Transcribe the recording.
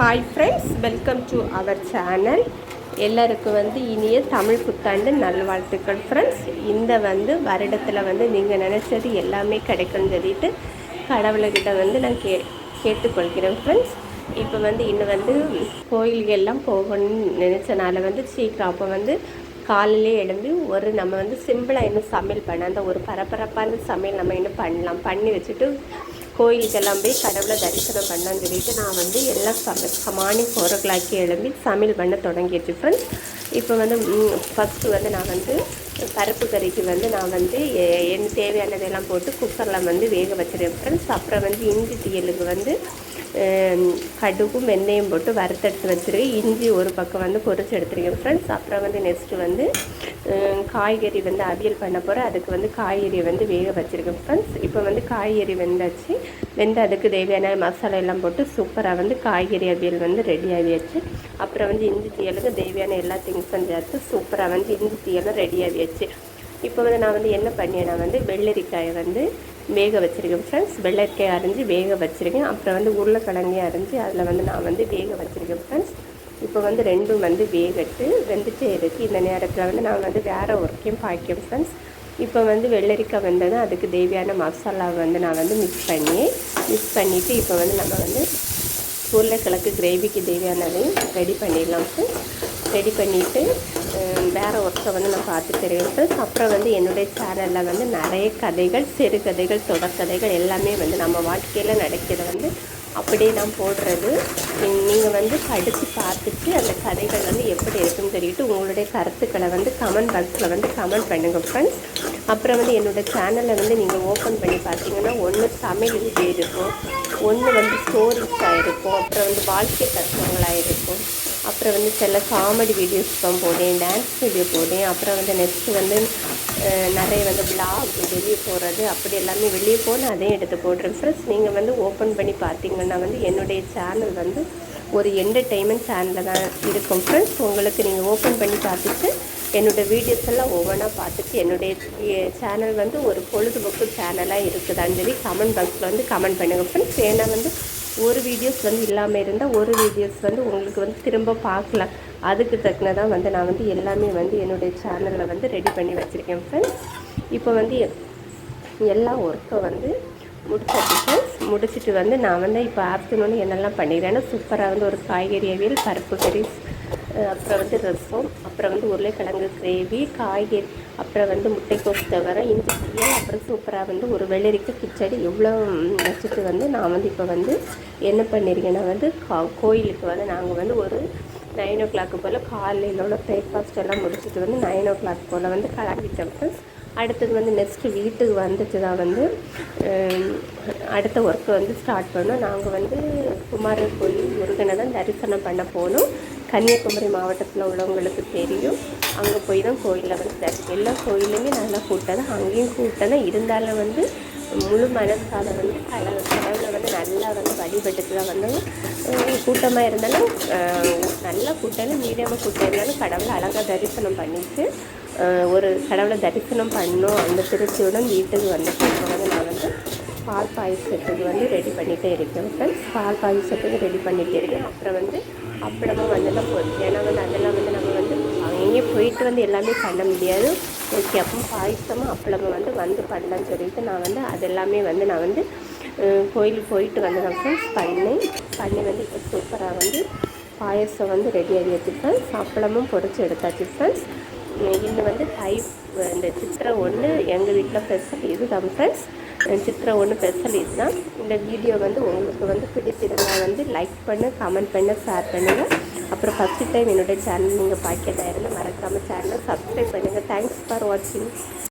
Hi friends welcome to our channel எல்லாருக்கும் வந்து இனிய தமிழ் புத்தாண்டு நல்வாழ்த்துக்கள் ஃப்ரெண்ட்ஸ் இந்த வந்து வருடத்தில் வந்து நீங்கள் நினச்சது எல்லாமே கிடைக்கும்னு சொல்லிட்டு கடவுள்கிட்ட வந்து நான் கே கேட்டுக்கொள்கிறேன் ஃப்ரெண்ட்ஸ் இப்போ வந்து இன்னும் வந்து கோயில்கள்லாம் போகணும்னு நினச்சனால வந்து சீக்கிரம் அப்போ வந்து காலையிலே எழும்பி ஒரு நம்ம வந்து சிம்பிளாக இன்னும் சமையல் பண்ண அந்த ஒரு பரபரப்பான சமையல் நம்ம இன்னும் பண்ணலாம். பண்ணி வச்சுட்டு கோயிலுக்கெல்லாம் போய் கடவுளை தரிசனம் பண்ணான்னு சொல்லிட்டு நான் வந்து எல்லாம் சம மார்னிங் ஃபோர் ஓ கிளாக்கே எழும்பி சமையல் பண்ண தொடங்கிடுச்சு ஃப்ரெண்ட்ஸ் இப்போ வந்து ஃபஸ்ட்டு வந்து நான் வந்து பருப்பு கறிக்கு வந்து நான் வந்து என் தேவையானதெல்லாம் போட்டு குக்கரில் வந்து வேக வச்சுருவேன் ஃப்ரெண்ட்ஸ் அப்புறம் வந்து இஞ்சி தீயலுக்கு வந்து கடுகும் வெந்தயம் போட்டு வறுத்தெடுத்து வச்சுருக்கேன் இஞ்சி ஒரு பக்கம் வந்து பொறிச்சு எடுத்துருக்கேன் ஃப்ரெண்ட்ஸ் அப்புறம் வந்து நெக்ஸ்ட்டு வந்து காய்கறி வந்து அவியல் பண்ண போகிறேன் அதுக்கு வந்து காய்கறியை வந்து வேக வச்சுருக்கேன் ஃப்ரெண்ட்ஸ் இப்போ வந்து காய்கறி வெந்தாச்சு வெந்து அதுக்கு தேவையான மசாலா எல்லாம் போட்டு சூப்பராக வந்து காய்கறி அவியல் வந்து ரெடி ஆகியாச்சு அப்புறம் வந்து இஞ்சி தீயலுக்கு தேவையான எல்லா திங்ஸும் சேர்த்து சூப்பராக வந்து இஞ்சி தீயலும் ரெடி ஆகியாச்சு இப்போ வந்து நான் வந்து என்ன பண்ணியேன்னா வந்து வெள்ளரிக்காயை வந்து வேக வச்சுருக்கேன் ஃப்ரெண்ட்ஸ் வெள்ளரிக்காய் அரிஞ்சு வேக வச்சுருக்கேன். அப்புறம் வந்து உருளைக்கிழங்கையும் அரிஞ்சு அதில் வந்து நான் வந்து வேக வச்சுருக்கேன் ஃப்ரெண்ட்ஸ் இப்போ வந்து ரெண்டும் வந்து வேகட்டு. வெந்துட்டே இருக்குது இந்த நேரத்தில் வந்து நான் வந்து வேறு ஒர்க்கையும் பாய்க்கேன் ஃப்ரெண்ட்ஸ் இப்போ வந்து வெள்ளரிக்காய் வந்தது அதுக்கு தேவையான மசாலாவை வந்து நான் வந்து மிக்ஸ் பண்ணி மிக்ஸ் பண்ணிவிட்டு இப்போ வந்து நம்ம வந்து உருளைக்கிழக்கு கிரேவிக்கு தேவையானதையும் ரெடி பண்ணிடலாம் ரெடி பண்ணிவிட்டு வேறு ஒர்க்கை வந்து நான் பார்த்து தெரிவிப்பேன் ஃப்ரெண்ட்ஸ் அப்புறம் வந்து என்னுடைய சேனலில் வந்து நிறைய கதைகள் சிறுகதைகள் தொடர்கதைகள் எல்லாமே வந்து நம்ம வாழ்க்கையில் நடக்கிறத வந்து அப்படியே நான் போடுறது. நீங்கள் வந்து படித்து பார்த்துட்டு அந்த கதைகள் வந்து எப்படி இருக்குன்னு சொல்லிட்டு உங்களுடைய கருத்துக்களை வந்து கமெண்ட் பாக்ஸில் வந்து கமெண்ட் பண்ணுங்கள் ஃப்ரெண்ட்ஸ் அப்புறம் வந்து என்னோடய சேனலை வந்து நீங்கள் ஓப்பன் பண்ணி பார்த்தீங்கன்னா ஒன்று சமையல் இது இருக்கும். ஒன்று வந்து ஸ்டோரிஸாக இருக்கும். அப்புறம் வந்து வாழ்க்கை தத்துவங்களாக இருக்கும். அப்புறம் வந்து சில காமெடி வீடியோஸ் தான் போடேன் டான்ஸ் வீடியோ போடேன் அப்புறம் வந்து நெக்ஸ்ட்டு வந்து நிறைய வந்து பிளாக் வெளியே போகிறது அப்படி எல்லாமே வெளியே போனால் அதையும் எடுத்து போடுறேன் ஃப்ரெண்ட்ஸ் நீங்கள் வந்து ஓப்பன் பண்ணி பார்த்தீங்கன்னா வந்து என்னுடைய சேனல் வந்து ஒரு என்டர்டெயின்மெண்ட் சேனலில் தான் இருக்கும். ஃப்ரெண்ட்ஸ் உங்களுக்கு நீங்கள் ஓப்பன் பண்ணி பார்த்துட்டு என்னோடய வீடியோஸ் எல்லாம் ஒவ்வொன்றா பார்த்துட்டு என்னுடைய சேனல் வந்து ஒரு பொழுதுபோக்கு சேனலாக இருக்குதான்னு சொல்லி கமெண்ட் பாக்ஸில் வந்து கமெண்ட் பண்ணுங்கள் ஃப்ரெண்ட்ஸ் ஏன்னா வந்து ஒரு வீடியோஸ் வந்து இல்லாமல் இருந்தால் ஒரு வீடியோஸ் வந்து உங்களுக்கு வந்து திரும்ப பார்க்கலாம். அதுக்கு தக்கனதான் வந்து நான் வந்து எல்லாமே வந்து என்னுடைய சேனலில் வந்து ரெடி பண்ணி வச்சுருக்கேன் ஃப்ரெண்ட்ஸ் இப்போ வந்து எல்லா ஒர்க்கும் வந்து முடிச்சிட்டு ஃப்ரெண்ட்ஸ் முடிச்சுட்டு வந்து நான் வந்து இப்போ ஆஃப்டர்நூன் என்னெல்லாம் பண்ணிடுறேன்னா சூப்பராக வந்து ஒரு காய்கறி அவியல் பருப்பு கறி அப்புறம் வந்து ரசம் அப்புறம் வந்து உருளைக்கிழங்கு கிரேவி காய்கறி அப்புறம் வந்து முட்டைக்கோஸ் தவிர இஞ்சி அப்புறம் சூப்பராக வந்து ஒரு வெள்ளரிக்க கிச்சடி இவ்வளோ வச்சுட்டு வந்து நான் வந்து இப்போ வந்து என்ன பண்ணியிருக்கேன்னா வந்து கா- கோயிலுக்கு வந்து நாங்கள் வந்து ஒரு நைன் ஓ கிளாக்கு போல் காலையில் உள்ள பிரேக்ஃபாஸ்ட் எல்லாம் முடிச்சுட்டு வந்து நைன் ஓ கிளாக் போல் வந்து கிளம்பிட்டோம் ஃப்ரெண்ட்ஸ் அடுத்தது வந்து நெக்ஸ்ட்டு வீட்டுக்கு வந்துட்டு தான் வந்து அடுத்த ஒர்க்கை வந்து ஸ்டார்ட் பண்ணோம். நாங்கள் வந்து குமாரர் கோயில் முருகனை தான் தரிசனம் பண்ண போனோம். கன்னியாகுமரி மாவட்டத்தில் உள்ளவங்களுக்கு தெரியும். அங்கே போய் தான் கோயிலில் வந்து எல்லா கோயிலுமே நல்லா கூட்டம் தான். அங்கேயும் கூட்டம் தான். இருந்தாலும் வந்து முழு மனசால வந்து கடவுள் கடவுளை வந்து நல்லா வந்து வழிபட்டுட்டு தான் வந்தாங்க கூட்டமாக இருந்தாலும் நல்லா நல்ல கூட்டம் மீடியமாக கூட்டம் இருந்தாலும் கடவுளை அழகாக தரிசனம் பண்ணிட்டு ஒரு கடவுளை தரிசனம் பண்ணோம். அந்த திருச்சியுடன் வீட்டுக்கு வந்துட்டு வந்து நான் வந்து பால் பாயசத்துக்கு வந்து ரெடி பண்ணிகிட்டே இருக்கேன் ஃப்ரெண்ட்ஸ் பால் பாயசத்துக்கு ரெடி பண்ணிகிட்டே இருக்கேன். அப்புறம் வந்து அப்பளமும் வந்தெல்லாம் போதும். ஏன்னா வந்து அதெல்லாம் வந்து நம்ம வந்து அங்கேயே போயிட்டு வந்து எல்லாமே பண்ண முடியாது. ஓகே அப்போ பாயசமும் அப்பளமும் வந்து வந்து பண்ணலான்னு சொல்லிட்டு நான் வந்து அது எல்லாமே வந்து நான் வந்து கோயிலுக்கு போயிட்டு வந்து நான் ஃப்ரெண்ட்ஸ் பண்ணி பண்ணி வந்து இப்போ சூப்பராக வந்து பாயசம் வந்து ரெடி ஆகி வச்சுருக்கேன். அப்பளமும் பொறிச்சு எடுத்தாச்சு ஃப்ரெண்ட்ஸ் இன்னும் வந்து தை இந்த சித்திரை ஒன்று எங்கள் வீட்டில் ஸ்பெஷல் இதுதான் ஃப்ரெண்ட்ஸ் சித்திரை ஒன்று ஸ்பெஷல் இதுதான் இந்த வீடியோ வந்து உங்களுக்கு வந்து பிடிச்சிருந்தா வந்து லைக் பண்ணு கமெண்ட் பண்ண ஷேர் பண்ணுங்கள் அப்புறம் ஃபஸ்ட்டு டைம் என்னுடைய சேனல் நீங்கள் பார்க்கறதா இருந்தால் மறக்காமல் சேனலை சப்ஸ்கிரைப் பண்ணுங்கள் தேங்க்ஸ் ஃபார் வாட்சிங்